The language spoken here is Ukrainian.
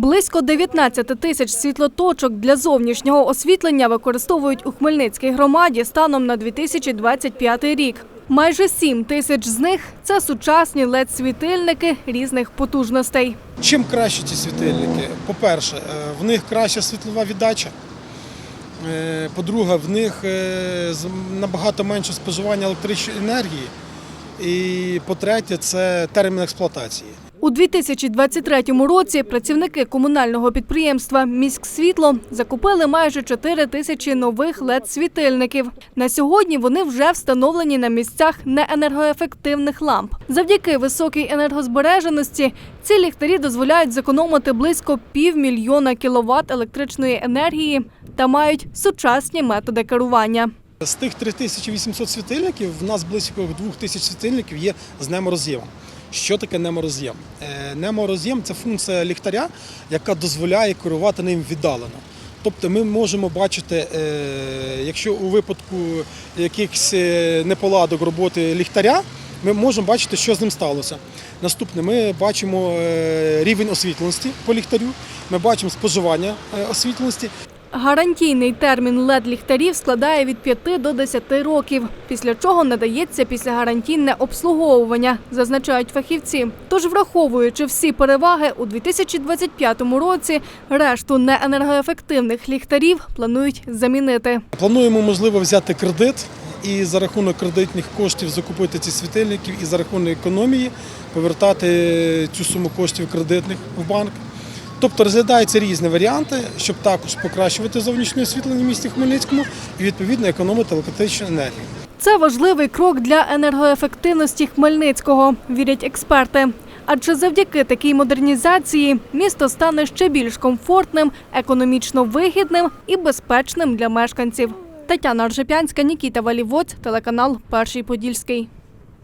Близько 19 тисяч світлоточок для зовнішнього освітлення використовують у Хмельницькій громаді станом на 2025 рік. Майже 7 тисяч з них це сучасні LED-світильники різних потужностей. Чим краще ці світильники? По-перше, е, в них краща світлова віддача. Е, По-друге, в них е, набагато менше споживання електричної енергії. І по-третє, це термін експлуатації. У 2023 році працівники комунального підприємства «Міськсвітло» закупили майже 4 тисячі нових LED-світильників. На сьогодні вони вже встановлені на місцях неенергоефективних ламп. Завдяки високій енергозбереженості ці ліхтарі дозволяють зекономити близько півмільйона кіловат електричної енергії та мають сучасні методи керування. З тих 3800 світильників в нас близько 2000 світильників є з немороз'ємом. Що таке немороз'єм? Е, Немороз'єм це функція ліхтаря, яка дозволяє керувати ним віддалено. Тобто ми можемо бачити, е, якщо у випадку якихось е, неполадок роботи ліхтаря, ми можемо бачити, що з ним сталося. Наступне, ми бачимо рівень освітленості по ліхтарю, ми бачимо споживання освітленості. Гарантійний термін LED-ліхтарів складає від 5 до 10 років, після чого надається післягарантійне обслуговування, зазначають фахівці. Тож, враховуючи всі переваги, у 2025 році решту неенергоефективних ліхтарів планують замінити. Плануємо, можливо, взяти кредит і за рахунок кредитних коштів закупити ці світильники і за рахунок економії повертати цю суму коштів кредитних в банк. Тобто розглядаються різні варіанти, щоб також покращувати зовнішнє освітлення в місті Хмельницькому і відповідно економити електричну енергію. Це важливий крок для енергоефективності Хмельницького, вірять експерти. Адже завдяки такій модернізації місто стане ще більш комфортним, економічно вигідним і безпечним для мешканців. Тетяна Аржепянська, Нікіта Валівоць, телеканал Перший Подільський.